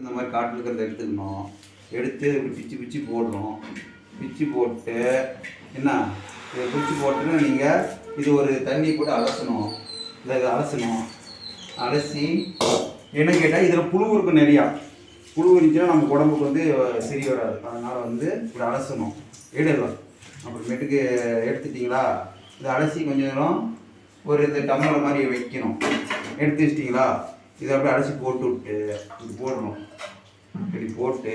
இந்த மாதிரி காட்டில் இருக்கிறத எடுத்துக்கணும். எடுத்து இப்படி பிச்சு பிச்சு போடணும். பிச்சு போட்டு என்ன? இதை பிச்சு போட்டுன்னு நீங்கள் இது ஒரு தண்ணி கூட அலசணும். இதை இதை அலசணும். அலசி என்ன கேட்டால் இதில் புழு இருக்கும் நிறையா. புழு இருந்துச்சுன்னா நம்ம உடம்புக்கு வந்து சரி வராது. அதனால் வந்து இப்படி அலசணும். எடுக்கலாம். அப்புறமேட்டுக்கு எடுத்துட்டிங்களா? இதை அலசி கொஞ்சம் நேரம் ஒரு இந்த டம்ளர் மாதிரி வைக்கணும். எடுத்து வச்சிட்டிங்களா? இதை அப்படியே அடைச்சி போட்டு விட்டு இப்படி போடணும். இப்படி போட்டு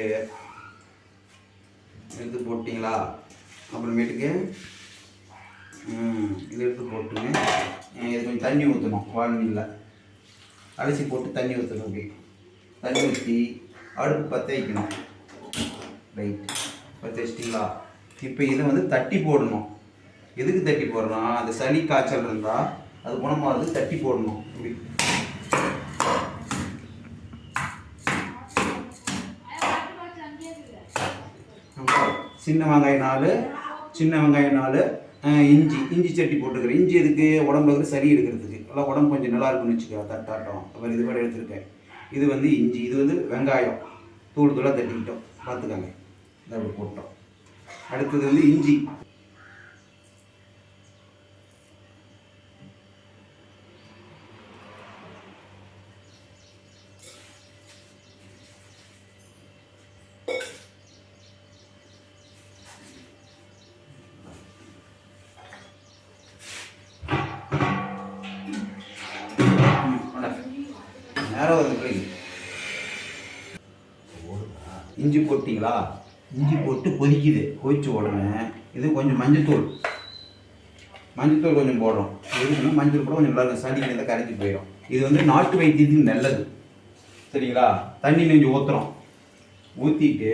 எடுத்து போட்டிங்களா? அப்புறமேட்டுக்கு இதை இது எடுத்து போட்டுங்க. இது கொஞ்சம் தண்ணி ஊற்றணும் வானில அலசி போட்டு தண்ணி ஊற்றணும் அப்படி தண்ணி ஊற்றி அடுப்பு பற்ற வைக்கணும். ரைட் பற்ற வச்சிட்டிங்களா? இப்போ இதை வந்து தட்டி போடணும். எதுக்கு தட்டி போடுறோம் அந்த சளி காய்ச்சல் இருந்தால் அது குணமாகிறது தட்டி போடணும். அப்படி சின்ன வெங்காயம் நாலு சின்ன வெங்காயம் நாலு இஞ்சி இஞ்சி சட்டி போட்டுக்கிறேன். இஞ்சி எதுக்கு? உடம்புல இருக்கிற சரி எடுக்கிறதுக்கு. எல்லாம் உடம்பு கொஞ்சம் நல்லா இருக்குன்னு வச்சுக்கோ தட்டாட்டம் அப்புறம் இது கூட எடுத்துருக்கேன். இது வந்து இஞ்சி இது வந்து வெங்காயம். தூள் தூளாக தட்டிக்கிட்டோம். பார்த்துக்கோங்க. இதை அப்படி போட்டோம். அடுத்தது வந்து இஞ்சி. நேரம் வருது பிள்ளைங்க இஞ்சி போட்டிங்களா? இஞ்சி போட்டு கொதிக்குது. கொதிச்ச உடனே இது கொஞ்சம் மஞ்சத்தூள். மஞ்சத்தூள் கொஞ்சம் போடுறோம். எதுக்குன்னா மஞ்சள் கூட கொஞ்சம் நல்லா இருக்கும் சளி இந்த கரைஞ்சி போயிடும். இது வந்து நாட்டு வைத்தியத்துக்கு நல்லது. சரிங்களா? தண்ணி கொஞ்சம் ஊற்றுறோம் ஊற்றிட்டு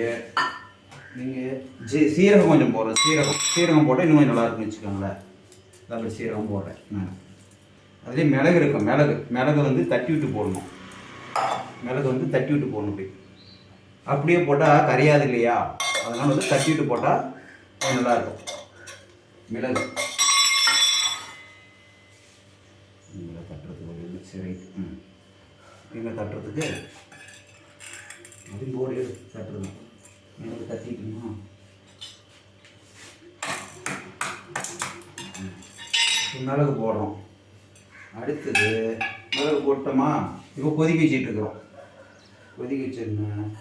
நீங்கள் ஜீ சீரகம் கொஞ்சம் போடுறோம். சீரகம். சீரகம் போட்டால் இன்னும் கொஞ்சம் நல்லா இருக்குன்னு வச்சுக்கோங்களேன் அதாவது சீரகம் போடுறேன். நான் அதுலேயே மிளகு இருக்கும். மிளகு. மிளகு வந்து தட்டி விட்டு போடணும். மிளகு வந்து தட்டி விட்டு போடணும் அப்படி அப்படியே போட்டால் கரையாது இல்லையா? அதனால் வந்து தட்டி விட்டு போட்டால் கொஞ்சம் நல்லா மிளகு. இதில் தட்டுறதுக்கு ஒரு சரி ம். இங்கே தட்டுறதுக்கு அது போடு தட்டுறது மிளகு தட்டிட்டுமா? மிளகு போடுறோம். அடுத்தது மிளகு போட்டோமா? இப்போ கொதிக்க வச்சுட்டு இருக்கிறோம் கொதிக்க வச்சிருந்தேன்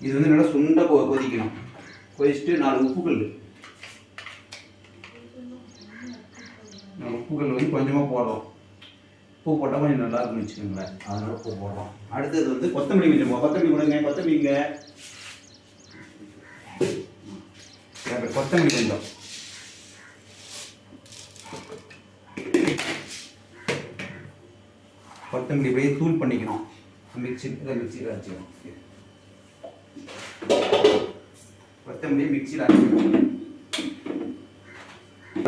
இது வந்து நல்லா சுண்ட கொ கொதிக்கணும் கொதிச்சுட்டு நாலு உப்புக்கல் நாலு உப்புக்கல் வந்து கொஞ்சமாக போடுறோம். உப்பு போட்டால் கொஞ்சம் நல்லா இருக்கும்னு வச்சுக்கோங்களேன். அதனால உப்பு போடுறோம். அடுத்தது வந்து கொத்தமல்லி கொஞ்சம் போ- கொத்தமல்லி கொடுங்க கொத்தமல்லிங்க. கொத்தமல்லி கொஞ்சம். கொத்தமல்லி இப்படியே தூள் பண்ணிக்கணும். மிக்சி இதை மிக்சியில் அரைச்சிக்கணும். கொத்தமல்லி மிக்சியில் அரைச்சிக்கணும்.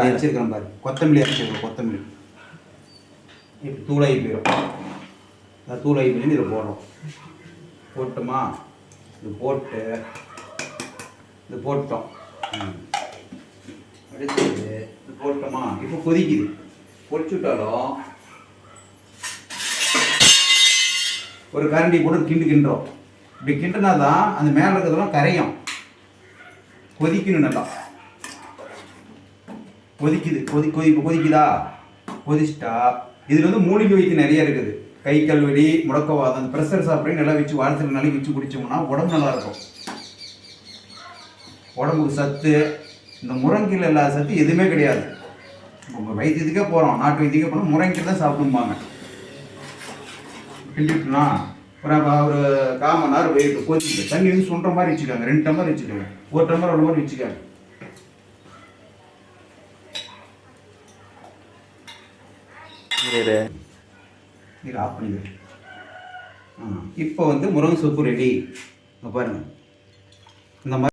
அரைச்சிருக்கிறோம் பாரு. கொத்தமல்லி அரைச்சிருக்கோம் கொத்தமல்லி. இப்போ தூளாகி போயிடும் அந்த தூளாகி போயிருந்து இதை போடுறோம் போட்டோமா? இது போட்டு இது போட்டோம். அடுத்தது இது போட்டோமா? இப்போ கொதிக்குது. பொடிச்சு விட்டாலும் ஒரு கரண்டி போட்டு கிண்டு கிண்டுறோம். இப்படி கிண்டுனா தான் அந்த மேலே இருக்கிறதெல்லாம் கரையும். கொதிக்கணும் நல்லா. கொதிக்குது. கொதி கொதி கொதிக்குதா? கொதிச்சிட்டா. இதில் வந்து மூலிகை வைத்தியம் நிறைய இருக்குது. கை கல்வெடி முடக்கவாதம் அந்த ப்ரெஷர் சாப்பிட்றேன் நல்லா வச்சு வாரத்தில் நாளைக்கு வச்சு குடித்தோம்னா உடம்பு நல்லா இருக்கும். உடம்புக்கு சத்து இந்த முரங்கில் இல்லாத சத்து எதுவுமே கிடையாது. நம்ம வைத்தியத்துக்கே போகிறோம் நாட்டு வைத்தியத்துக்கே போனால் முரங்கில் தான் சாப்பிடும்பாங்க கிண்டிட்டுனா ஒரு ஒரு கால் மணி நேரம் வெயிட் கொதிச்சு தண்ணி வந்து சுண்டுற மாதிரி வச்சுக்காங்க ரெண்டு டம்ளர் வச்சுக்கோங்க. ஒரு டம்ளர் அவ்வளோ மாதிரி வச்சுக்காங்க இது ஆஃப் பண்ணிடு. ஆ இப்போ வந்து முருங்கை சூப்பு ரெடி பாருங்க. இந்த மாதிரி